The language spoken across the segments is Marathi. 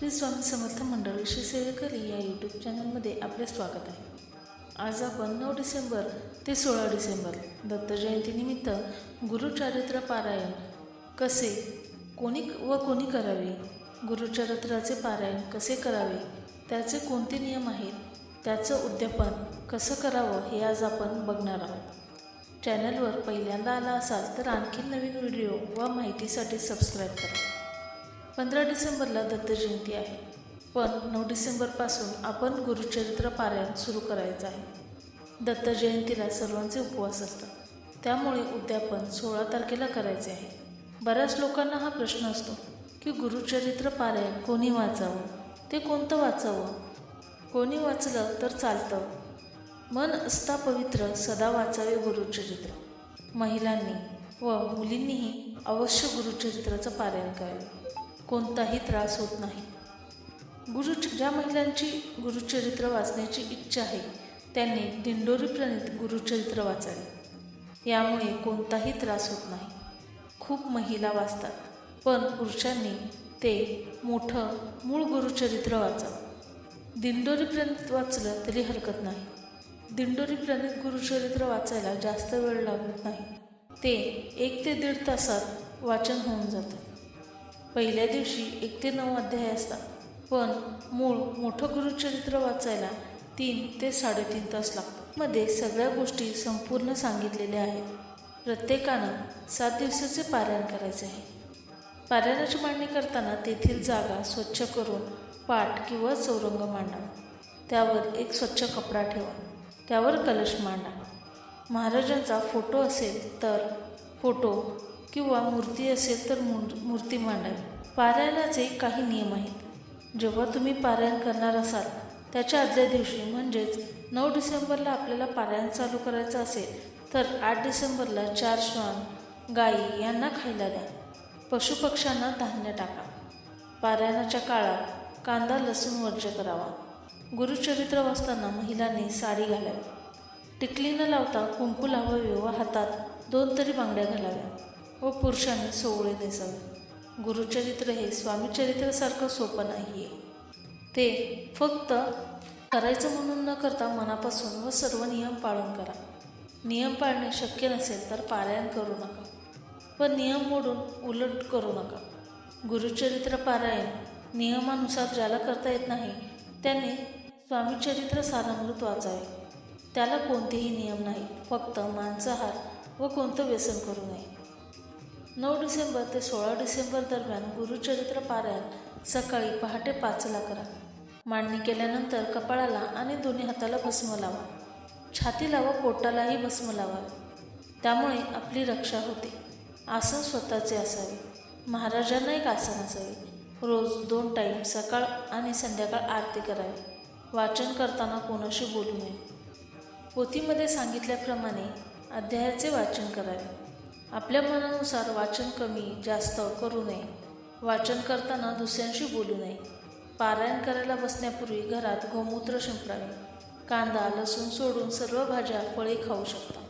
श्री स्वामी समर्थ मंडळ श्री सेवेकरी या यूट्यूब चॅनलमध्ये आपले स्वागत आहे. आज आपण नऊ डिसेंबर ते सोळा डिसेंबर दत्त जयंतीनिमित्त गुरुचारित्र पारायण कसे कोणी व कोणी करावे गुरुचरित्राचे पारायण कसे करावे त्याचे कोणते नियम आहेत त्याचं उद्यापन कसं करावं हे आज आपण बघणार आहोत. चॅनलवर पहिल्यांदा आला असाल तर आणखी नवीन व्हिडिओ व माहितीसाठी सबस्क्राईब करा. पंधरा डिसेंबरला दत्त जयंती आहे. पण नऊ डिसेंबरपासून आपण गुरुचरित्र पारायण सुरू करायचं आहे. दत्त जयंतीला सर्वांचे उपवास असतात. त्यामुळे उद्यापन सोळा तारखेला करायचे आहे. बऱ्याच लोकांना हा प्रश्न असतो की गुरुचरित्र पारायण कोणी वाचावं? ते कोणतं वाचावं? कोणी वाचलं तर चालतं. मन असता पवित्र सदा वाचावे गुरुचरित्र. महिलांनी व मुलींनीही अवश्य गुरुचरित्राचं पारायण करावे. कोणताही त्रास होत नाही. गुरु ज्या महिलांची गुरुचरित्र वाचण्याची इच्छा आहे त्यांनी दिंडोरी प्रणित गुरुचरित्र वाचावे. यामुळे कोणताही त्रास होत नाही. खूप महिला वाचतात पण पुरुषांनी ते मोठं मूळ गुरुचरित्र वाचावं. दिंडोरी प्रणित वाचलं तरी हरकत नाही. दिंडोरी प्रणित गुरुचरित्र वाचायला जास्त वेळ लागत नाही. ते एक ते दीड तासात वाचन होऊन जातं. पहिल्या दिवशी एक ते नऊ अध्याय असतात. पण मूळ मोठं गुरुचरित्र वाचायला तीन ते साडेतीन तास लागतात. मध्ये सगळ्या गोष्टी संपूर्ण सांगितलेल्या आहेत. प्रत्येकानं सात दिवसाचे पारायण करायचे आहे. पारायणाची मांडणी करताना तेथील जागा स्वच्छ करून पाट किंवा चौरंग मांडा. त्यावर एक स्वच्छ कपडा ठेवा. त्यावर कलश मांडा. महाराजांचा फोटो असेल तर फोटो किंवा मूर्ती असेल तर मूर्ती मांडावी. पारायणाचे काही नियम आहेत. जेव्हा तुम्ही पारायण करणार असाल त्याच्या आदल्या दिवशी म्हणजेच नऊ डिसेंबरला आपल्याला पारायण चालू करायचं असेल तर आठ डिसेंबरला चार श्वान गायी यांना खायला द्या. पशुपक्ष्यांना धान्य टाका. पारायणाच्या काळात कांदा लसूण वर्ज करावा. गुरुचरित्र वाचताना महिलांनी साडी घालावी. टिकली न लावता कुंकू लावावे व हातात दोन तरी बांगड्या घालाव्या. व पुरुषांनी सोवळे नेसावे गुरुचरित्र हे स्वामीचरित्रासारखं सोपं नाही आहे ते फक्त करायचं म्हणून न करता मनापासून व सर्व नियम पाळून करा. नियम पाळणे शक्य नसेल तर पारायण करू नका. व नियम मोडून उलट करू नका. गुरुचरित्र पारायण नियमानुसार ज्याला करता येत नाही त्याने स्वामीचरित्र सारामृत वाचावे. त्याला कोणतेही नियम नाही फक्त मांसाहार व कोणतं व्यसन करू नये. नऊ डिसेंबर ते सोळा डिसेंबर दरम्यान गुरुचरित्र पारायण सकाळी पहाटे पाचला करा. मांडणी केल्यानंतर कपाळाला आणि दोन्ही हाताला भस्म लावा. छातीला व पोटालाही भस्म लावा. त्यामुळे आपली रक्षा होते. आसन स्वतःचे असावे. महाराजांना एक आसन असावे. रोज दोन टाईम सकाळ आणि संध्याकाळ आरती करावी. वाचन करताना कोणाशी बोलू नये. पोथीमध्ये सांगितल्याप्रमाणे अध्यायाचे वाचन करावे. आपल्या मनानुसार वाचन कमी जास्त करू नये. वाचन करताना दुसऱ्यांशी बोलू नये. पारायण करायला बसण्यापूर्वी घरात गोमूत्र शिंपडावे. कांदा लसूण सोडून सर्व भाज्या फळे खाऊ शकता.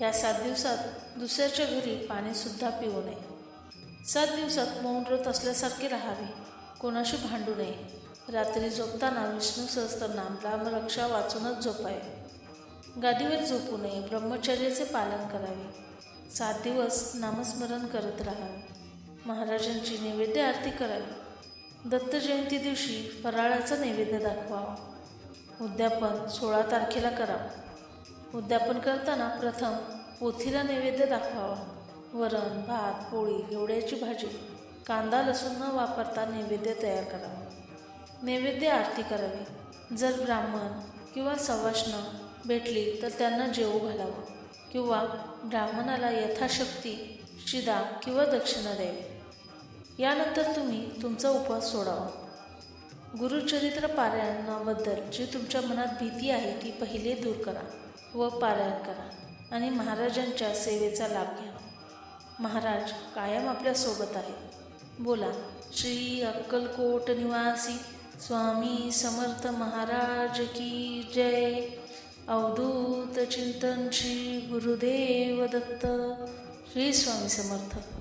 या सात दिवसात दुसऱ्याच्या घरी पाणीसुद्धा पिऊ नये. सात दिवसात मौन व्रत असल्यासारखे राहावे. कोणाशी भांडू नये. रात्री झोपताना विष्णू सहस्त्रनाम रामरक्षा वाचूनच झोपावे. गादीवर झोपू नये. ब्रह्मचर्याचे पालन करावे. सात दिवस नामस्मरण करत राहावे महाराजांची नैवेद्य आरती करावी. दत्त जयंती दिवशी फराळाचा नैवेद्य दाखवावा उद्यापन सोळा तारखेला करावं. उद्यापन करताना प्रथम पोथीला नैवेद्य दाखवावा. वरण भात पोळी घेवड्याची भाजी कांदा लसूण न वापरता नैवेद्य तयार करावा. नैवेद्य आरती करावी. जर ब्राह्मण किंवा सवाष्ण भेटली तर त्यांना जेवू घालावं. किंवा ब्राह्मणाला यथाशक्ती शिदा किंवा दक्षिणा द्यावी. यानंतर तुम्ही तुमचा उपवास सोडावा. गुरुचरित्र पारायणाबद्दल जी तुमच्या मनात भीती आहे ती पहिले दूर करा व पारायण करा आणि महाराजांच्या सेवेचा लाभ घ्या. महाराज कायम आपल्यासोबत आहे बोला श्री अक्कलकोट निवासी स्वामी समर्थ महाराज की जय. अवधूत चिंतन श्री गुरुदेव दत्त श्री स्वामी समर्थ.